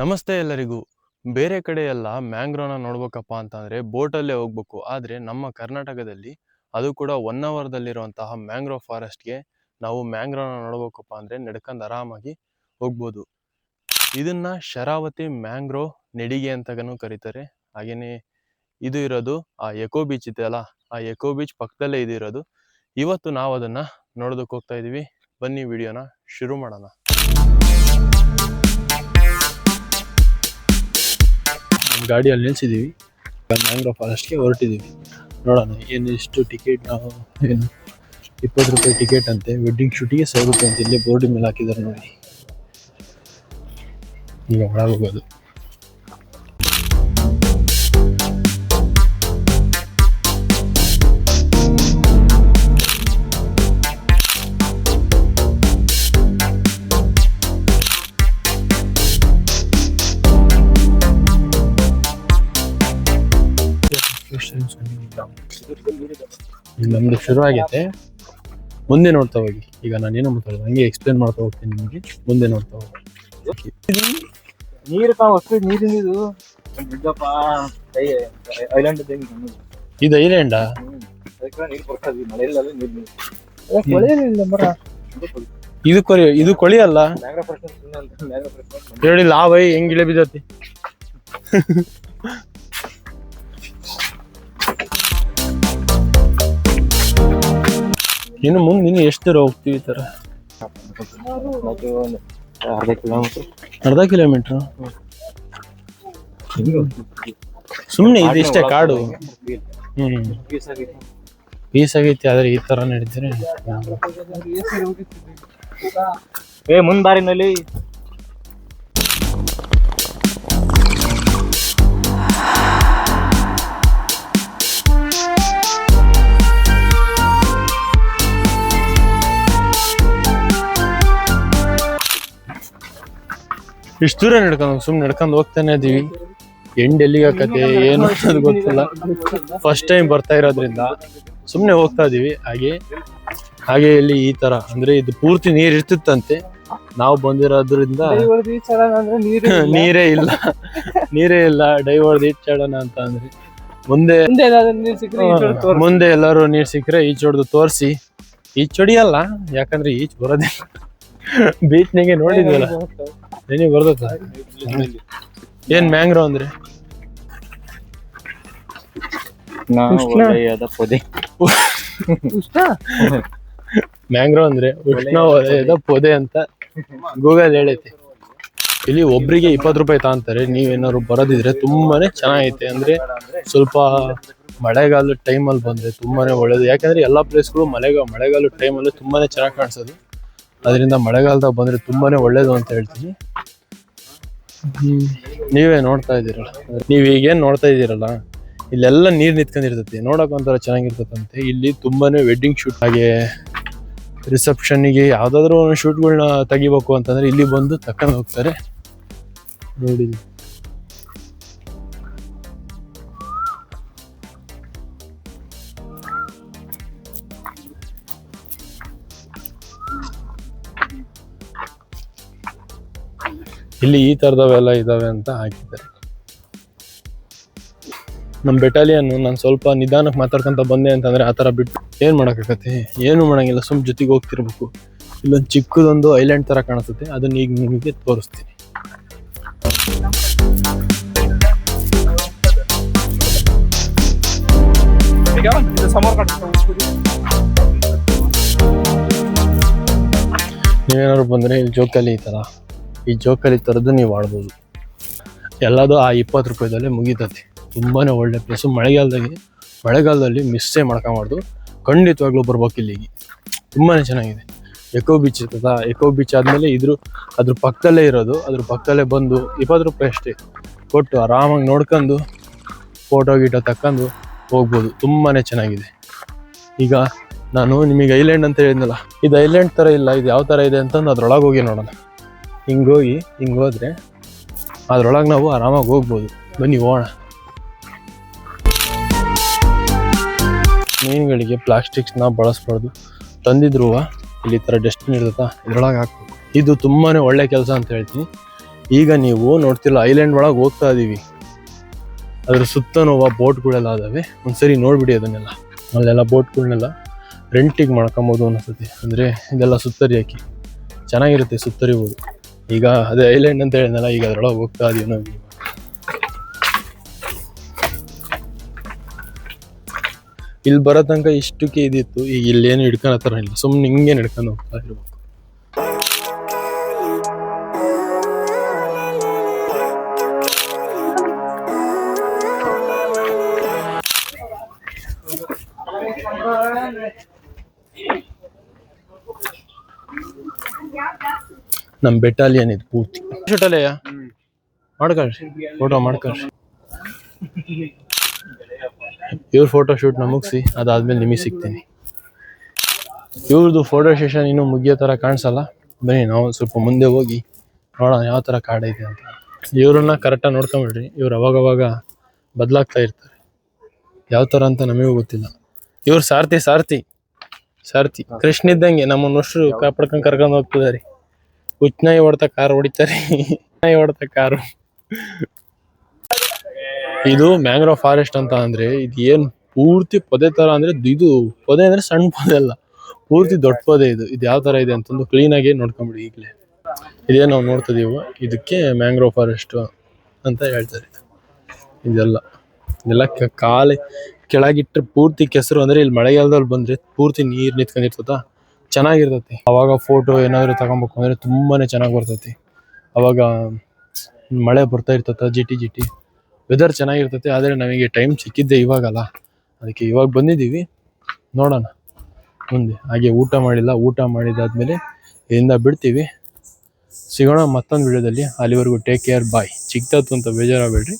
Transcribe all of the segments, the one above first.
ನಮಸ್ತೆ ಎಲ್ಲರಿಗೂ. ಬೇರೆ ಕಡೆ ಎಲ್ಲ ಮ್ಯಾಂಗ್ರೋನ ನೋಡ್ಬೇಕಪ್ಪ ಅಂತಂದರೆ ಬೋಟಲ್ಲೇ ಹೋಗ್ಬೇಕು. ಆದ್ರೆ ನಮ್ಮ ಕರ್ನಾಟಕದಲ್ಲಿ ಅದು ಕೂಡ ಒನ್ ಅವರ್ದಲ್ಲಿರುವಂತಹ ಮ್ಯಾಂಗ್ರೋ ಫಾರೆಸ್ಟ್ಗೆ ನಾವು ಮ್ಯಾಂಗ್ರೋನ ನೋಡ್ಬೇಕಪ್ಪ ಅಂದ್ರೆ ನಡ್ಕೊಂಡು ಆರಾಮಾಗಿ ಹೋಗ್ಬೋದು. ಇದನ್ನ ಶರಾವತಿ ಮ್ಯಾಂಗ್ರೋವ್ ನೆಡಿಗೆ ಅಂತನೂ ಕರೀತಾರೆ. ಹಾಗೆಯೇ ಇದು ಇರೋದು ಆ ಎಕೋ ಬೀಚ್ ಇದೆ ಅಲ್ಲ, ಆ ಎಕೋ ಬೀಚ್ ಪಕ್ಕದಲ್ಲೇ ಇದಿರೋದು ಇವತ್ತು ನಾವು ಅದನ್ನ ನೋಡೋದಕ್ಕೆ ಹೋಗ್ತಾ ಇದೀವಿ. ಬನ್ನಿ ವಿಡಿಯೋನ ಶುರು ಮಾಡೋಣ. ನಮ್ಮ ಗಾಡಿಯಲ್ಲಿ ನಿಲ್ಸಿದ್ದೀವಿ ಮ್ಯಾಂಗ್ರೋವ್ ಫಾರೆಸ್ಟ್ಗೆ ಹೊರಟಿದ್ದೀವಿ ನೋಡೋಣ, ಏನು ಇಷ್ಟು ಟಿಕೆಟ್ ನಾವು ಏನು ಇಪ್ಪತ್ತು ರೂಪಾಯಿ ಟಿಕೆಟ್ ಅಂತೆ ವೆಡ್ಡಿಂಗ್ ಶೂಟಿಗೆ ಸಾವಿರ ರೂಪಾಯಿ ಅಂತ ಇಲ್ಲೇ ಬೋರ್ಡ್ ಮೇಲೆ ಹಾಕಿದ್ದಾರೆ ನೋಡಿ. ಈಗ ಒಳಗೆ ಹೋಗೋದು. ನಮ್ದು ಶುರು ಆಗೈತೆ. ಮುಂದೆ ನೋಡ್ತಾ ಹೋಗಿ. ಈಗ ನಾನು ಏನೋ ಮಾತಾಡೋದು? ಹಂಗೆ ಎಕ್ಸ್ಪ್ಲೇನ್ ಮಾಡ್ತಾ ಹೋಗ್ತೀನಿ ನಿಮಗೆ. ಮುಂದೆ ನೋಡ್ತಾ ಹೋಗಿ. ನೀರು ತಾವು ಅಷ್ಟು ನೀರಿನ ಇದು ಬಿಡ್ಡಪ್ಪ ಐಲ್ಯಾಂಡ್ ಇದು ಐಲ್ಯಾಂಡಾ ನೀರು ನೀರು ಮರ. ಇದು ಕೊರಿ ಇದು ಕೊಳಿ ಅಲ್ಲ? ಹೇಳಿ ಲಾವೈ ಹೆಂಗ್ ಇಳೆ ಇನ್ನು ಮುಂದೆ ಇನ್ನು ಎಷ್ಟು ದೂರ ಹೋಗ್ತೀವಿ ಈ ಥರ ಅರ್ಧ ಕಿಲೋಮೀಟರ್ ಅರ್ಧ ಕಿಲೋಮೀಟ್ರ್ ಸುಮ್ಮನೆ ಇದು ಇಷ್ಟೇ ಕಾಡು. ಹ್ಮ್. ಪೀಸ್ ಆಗೈತಿ. ಆದ್ರೆ ಈ ತರ ನಡೀತಾರೆ ಏ ಮುಂದ್ ದಾರಿನಲ್ಲಿ ಇಷ್ಟು ದೂರ ನಡ್ಕೊಂಡು ಸುಮ್ಮನೆ ನಡ್ಕೊಂಡು ಹೋಗ್ತಾನೆ ಇದೀವಿ ಎಂಡ್ ಎಲ್ಲಿಗೆ ಆಕತೆ ಏನು ಅನ್ನೋದು ಗೊತ್ತಿಲ್ಲ ಫಸ್ಟ್ ಟೈಮ್ ಬರ್ತಾ ಇರೋದ್ರಿಂದ ಸುಮ್ಮನೆ ಹೋಗ್ತಾ ಇದೀವಿ ಹಾಗೆ ಹಾಗೆ ಇಲ್ಲಿ ಈ ತರ ಅಂದ್ರೆ ಇದು ಪೂರ್ತಿ ನೀರ್ ಇರ್ತಿತ್ತಂತೆ ನಾವು ಬಂದಿರೋದ್ರಿಂದ ನೀರೇ ಇಲ್ಲ ನೀರೇ ಇಲ್ಲ ಡೈವರ್ಡ್ ಈಚಾಡೋಣ ಅಂತ ಅಂದ್ರೆ ಮುಂದೆ ಮುಂದೆ ಎಲ್ಲರೂ ನೀರ್ ಸಿಕ್ಕರೆ ಈಚ್ ಹೊಡೆದು ತೋರಿಸಿ ಈಚ್ ಹೊಡಿಯಲ್ಲ ಯಾಕಂದ್ರೆ ಈಚ್ ಬರೋದಿಲ್ಲ ಬೀಚ್ನಾಗೆ ನೋಡಿದ್ವಲ್ಲ ನಿನಗೆ ಬರ್ತದ. ಏನ್ ಮ್ಯಾಂಗ್ರೋ ಅಂದ್ರೆ? ಉಷ್ಣ. ಮ್ಯಾಂಗ್ರೋ ಅಂದ್ರೆ ಉಷ್ಣ ವಲಯದ ಪೊದೆ ಅಂತ ಗೂಗಲ್ ಹೇಳೈತಿ. ಇಲ್ಲಿ ಒಬ್ರಿಗೆ ಇಪ್ಪತ್ತು ರೂಪಾಯಿ ತಗೊಂತಾರೆ. ನೀವೇನಾದ್ರು ಬರೋದಿದ್ರೆ ತುಂಬಾನೇ ಚೆನ್ನಾಗೈತೆ. ಅಂದ್ರೆ ಸ್ವಲ್ಪ ಮಳೆಗಾಲದ ಟೈಮಲ್ಲಿ ಬಂದ್ರೆ ತುಂಬಾನೇ ಒಳ್ಳೇದು. ಯಾಕಂದ್ರೆ ಎಲ್ಲಾ ಪ್ಲೇಸ್ಗಳು ಮಳೆಗಾಲ ಮಳೆಗಾಲದ ಟೈಮಲ್ಲಿ ತುಂಬಾನೇ ಚೆನ್ನಾಗಿ ಕಾಣಿಸೋದು. ಅದರಿಂದ ಮಳೆಗಾಲದಾಗ ಬಂದರೆ ತುಂಬಾ ಒಳ್ಳೆಯದು ಅಂತ ಹೇಳ್ತೀನಿ. ನೀವೇ ನೋಡ್ತಾ ಇದ್ದೀರಲ್ಲ. ನೀವು ಈಗೇನು ನೋಡ್ತಾ ಇದ್ದೀರಲ್ಲ, ಇಲ್ಲೆಲ್ಲ ನೀರು ನಿಂತ್ಕೊಂಡಿರ್ತೈತಿ. ನೋಡೋಕೆ ಒಂಥರ ಚೆನ್ನಾಗಿರ್ತದಂತೆ ಇಲ್ಲಿ ತುಂಬಾ ವೆಡ್ಡಿಂಗ್ ಶೂಟ್ ಹಾಗೆ ರಿಸೆಪ್ಷನ್ಗೆ ಯಾವುದಾದ್ರೂ ಒಂದು ಶೂಟ್ಗಳನ್ನ ತೆಗಿಬೇಕು ಅಂತಂದರೆ ಇಲ್ಲಿ ಬಂದು ತಕೊಂಡು ಹೋಗ್ತಾರೆ. ನೋಡಿ ಇಲ್ಲಿ ಈ ತರದವೆಲ್ಲ ಇದಾವೆ ಅಂತ ಹಾಕಿದ್ದಾರೆ. ನಮ್ಮ ಬೆಟಾಲಿಯನ್ ನಾನು ಸ್ವಲ್ಪ ನಿಧಾನಕ್ಕೆ ಮಾತಾಡ್ಕೊಂತ ಬಂದೆ ಅಂತಂದ್ರೆ ಆ ಥರ ಬಿಟ್ಟು ಏನು ಮಾಡೋಕ್ಕಾಗತ್ತೆ? ಏನು ಮಾಡಂಗಿಲ್ಲ, ಸುಮ್ ಜೊತೆಗೆ ಹೋಗ್ತಿರ್ಬೇಕು. ಇಲ್ಲೊಂದು ಚಿಕ್ಕದೊಂದು ಐಲ್ಯಾಂಡ್ ಥರ ಕಾಣಿಸುತ್ತೆ, ಅದನ್ನ ಈಗ ನಿಮಗೆ ತೋರಿಸ್ತೀನಿ. ನೀವೇನಾದ್ರು ಬಂದರೆ ಇಲ್ಲಿ ಜೋಕಲ್ಲಿ ಈ ಥರ ಈ ಜೋಕಾಲಿ ಥರದ್ದು ನೀವು ಆಡ್ಬೋದು. ಎಲ್ಲದೂ ಆ ಇಪ್ಪತ್ತು ರೂಪಾಯಿದಲ್ಲೇ ಮುಗೀತತಿ. ತುಂಬಾ ಒಳ್ಳೆ ಪ್ಲೇಸು ಮಳೆಗಾಲದಾಗೆ, ಮಳೆಗಾಲದಲ್ಲಿ ಮಿಸ್ಸೇ ಮಾಡ್ಕೊಂಬಾರ್ದು. ಖಂಡಿತವಾಗ್ಲೂ ಬರ್ಬೇಕು ಇಲ್ಲಿಗೆ. ತುಂಬಾ ಚೆನ್ನಾಗಿದೆ. ಎಕೋ ಬೀಚ್ ಇರ್ತದ? ಎಕೋ ಬೀಚ್ ಆದಮೇಲೆ ಇದ್ರ, ಅದ್ರ ಪಕ್ಕದಲ್ಲೇ ಇರೋದು, ಅದ್ರ ಪಕ್ಕದಲ್ಲೇ ಬಂದು ಇಪ್ಪತ್ತು ರೂಪಾಯಿ ಅಷ್ಟೇ. ಕೊಟ್ಟು ಆರಾಮಾಗಿ ನೋಡ್ಕೊಂಡು ಫೋಟೋ ಗೀಟೋ ತಕ್ಕಂಡು ಹೋಗ್ಬೋದು. ತುಂಬಾ ಚೆನ್ನಾಗಿದೆ. ಈಗ ನಾನು ನಿಮಗೆ ಐಲ್ಯಾಂಡ್ ಅಂತ ಹೇಳಿದ್ನಲ್ಲ, ಇದು ಐಲ್ಯಾಂಡ್ ಥರ ಇಲ್ಲ, ಇದು ಯಾವ ಥರ ಇದೆ ಅಂತಂದು ಅದ್ರೊಳಗೆ ಹೋಗಿ ನೋಡೋಣ. ಹಿಂಗೆ ಹೋಗಿ ಹಿಂಗೆ ಹೋದ್ರೆ ಅದ್ರೊಳಗೆ ನಾವು ಆರಾಮಾಗಿ ಹೋಗ್ಬೋದು. ಬನ್ನಿ ಹೋಗೋಣ. ಮೀನುಗಳಿಗೆ ಪ್ಲಾಸ್ಟಿಕ್ಸ್ನ ಬಳಸ್ಬಾರ್ದು. ತಂದಿದ್ರು ಇಲ್ಲಿ ಥರ ಡಸ್ಟ್ಬಿನ್ ಇರ್ತದ, ಇದ್ರೊಳಗೆ ಹಾಕ್ಬೇಕು ಇದು ತುಂಬಾ ಒಳ್ಳೆ ಕೆಲಸ ಅಂತ ಹೇಳ್ತೀನಿ. ಈಗ ನೀವು ನೋಡ್ತಿಲ್ಲ ಐಲ್ಯಾಂಡ್ ಒಳಗೆ ಹೋಗ್ತಾ ಇದ್ದೀವಿ ಅದ್ರ ಸುತ್ತನೂ ಬೋಟ್ಗಳೆಲ್ಲ ಅದಾವೆ ಒಂದ್ಸರಿ ನೋಡ್ಬಿಡಿ ಅದನ್ನೆಲ್ಲ. ಅಲ್ಲೆಲ್ಲ ಬೋಟ್ಗಳನ್ನೆಲ್ಲ ರೆಂಟಿಗೆ ಮಾಡ್ಕೊಬೋದು ಅನ್ನಿಸ್ತತಿ ಅಂದರೆ ಇದೆಲ್ಲ ಸುತ್ತರಿ ಹಾಕಿ ಚೆನ್ನಾಗಿರುತ್ತೆ, ಸುತ್ತರಿಬೋದು. ಈಗ ಅದೇ ಐಲ್ಯಾಂಡ್ ಅಂತ ಹೇಳಿದ್ನಲ್ಲ, ಈಗ ಅದರೊಳಗೆ ಹೋಗ್ತಾ ಇದೀವಿ ಇಲ್ಲಿ ಬರೋ ತನಕ ಇಷ್ಟಕ್ಕೆ ಇದಿತ್ತು. ಈಗ ಇಲ್ಲೇನು ಹಿಡ್ಕೊಂಡು ಹತ್ರ ಇಲ್ಲ. ಸುಮ್ಮನೆ ಹಿಂಗೆ ಹಿಡ್ಕೊಂಡು ಹೋಗ್ತಾ ಇರ್ಬೇಕು. ನಮ್ಮ ಬೆಟಾಲಿಯನ್ ಇದು ಪೂರ್ತಿ. ಮಾಡ್ಕೊಳ್ರಿ ಫೋಟೋ ಮಾಡ್ಕೊಳ್ರಿ ಇವ್ರ ಫೋಟೋ ಶೂಟ್ನ ಮುಗಿಸಿ ಅದಾದ್ಮೇಲೆ ನಿಮಗೆ ಸಿಗ್ತೀನಿ. ಇವ್ರದ್ದು ಫೋಟೋ ಸೆಷನ್ ಇನ್ನೂ ಮುಗಿಯೋ ಥರ ಕಾಣಿಸಲ್ಲ. ಬನ್ನಿ ನಾವು ಸ್ವಲ್ಪ ಮುಂದೆ ಹೋಗಿ ನೋಡೋಣ ಯಾವ ಥರ ಕಾಡೈತೆ ಅಂತ. ಇವ್ರನ್ನ ಕರೆಕ್ಟಾಗಿ ನೋಡ್ಕೊಂಬಿಡ್ರಿ. ಇವ್ರು ಅವಾಗವಾಗ ಬದಲಾಗ್ತಾ ಇರ್ತಾರೆ. ಯಾವ ಥರ ಅಂತ ನಮಗೂ ಗೊತ್ತಿಲ್ಲ. ಇವ್ರು ಸಾರ್ಥಿ ಸಾರ್ಥಿ ಸಾರ್ಥಿ ಕೃಷ್ಣ ಇದ್ದಂಗೆ ನಮ್ಮನ್ನು ಅಷ್ಟು ಕಾಪಾಡ್ಕೊಂಡು ಕರ್ಕೊಂಡು ಹೋಗ್ತಿದಾರೆ ಹುಚ್ಚನಾಯಿ ಹೊಡ್ತಾ ಕಾರ್ ಹೊಡಿತಾರೆ. ಹೊಡ್ತಾ ಕಾರು. ಇದು ಮ್ಯಾಂಗ್ರೋವ್ ಫಾರೆಸ್ಟ್ ಅಂತ ಅಂದ್ರೆ ಇದು ಏನ್ ಪೂರ್ತಿ ಪೊದೆ ತರ ಅಂದ್ರೆ ಇದು ಪೊದೆ ಅಂದ್ರೆ ಸಣ್ಣ ಪೊದೆ ಅಲ್ಲ. ಪೂರ್ತಿ ದೊಡ್ಡ ಪೊದೆ ಇದು. ಇದು ಯಾವ ತರ ಇದೆ ಅಂತಂದು ಕ್ಲೀನ್ ಆಗಿ ನೋಡ್ಕೊಂಬಿಡಿ ಈಗಲೇ. ಇದೇ ನಾವು ನೋಡ್ತಿದೀವಿ ಇದಕ್ಕೆ ಮ್ಯಾಂಗ್ರೋವ್ ಫಾರೆಸ್ಟ್ ಅಂತ ಹೇಳ್ತಾರೆ. ಇದೆಲ್ಲ. ಇದೆಲ್ಲ ಕಾಲಿ ಕೆಳಗಿಟ್ರೆ ಪೂರ್ತಿ ಕೆಸರು ಅಂದ್ರೆ ಇಲ್ಲಿ ಮಳೆಗಾಲದಲ್ಲಿ ಬಂದ್ರೆ ಪೂರ್ತಿ ನೀರ್ ನಿಂತ್ಕೊಂಡಿರ್ತದ. ಚೆನ್ನಾಗಿರ್ತತಿ. ಅವಾಗ ಫೋಟೋ ಏನಾದರೂ ತಗೊಬೇಕು ಅಂದರೆ ತುಂಬಾನೇ ಚೆನ್ನಾಗಿ ಬರ್ತತಿ. ಅವಾಗ ಮಳೆ ಬರ್ತಾ ಇರ್ತತ, ಜಿಟಿ ಜಿಟಿ. ವೆದರ್ ಚೆನ್ನಾಗಿರ್ತತಿ, ಆದರೆ ನಮಗೆ ಟೈಮ್ ಸಿಕ್ಕಿದ್ದೆ ಇವಾಗಲ್ಲ. ಅದಕ್ಕೆ ಇವಾಗ ಬಂದಿದ್ದೀವಿ. ನೋಡೋಣ. ಮುಂದೆ. ಹಾಗೆ ಊಟ ಮಾಡಿಲ್ಲ, ಊಟ ಮಾಡಿದಾದ್ಮೇಲೆ ಇಲ್ಲಿಂದ ಬಿಡ್ತೀವಿ. ಸಿಗೋಣ ಮತ್ತೊಂದು ವಿಡಿಯೋದಲ್ಲಿ. ಅಲ್ಲಿವರೆಗೂ ಟೇಕ್ ಕೇರ್ ಬಾಯ್ ಚಿಕ್ಕದಾತು ಅಂತ ಬೇಜಾರಾಗಬೇಡ್ರಿ.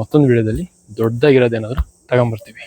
ಮತ್ತೊಂದು ವಿಡಿಯೋದಲ್ಲಿ ದೊಡ್ಡದಾಗಿರೋದೇನಾದರೂ ತಗೊಂಬರ್ತೀವಿ.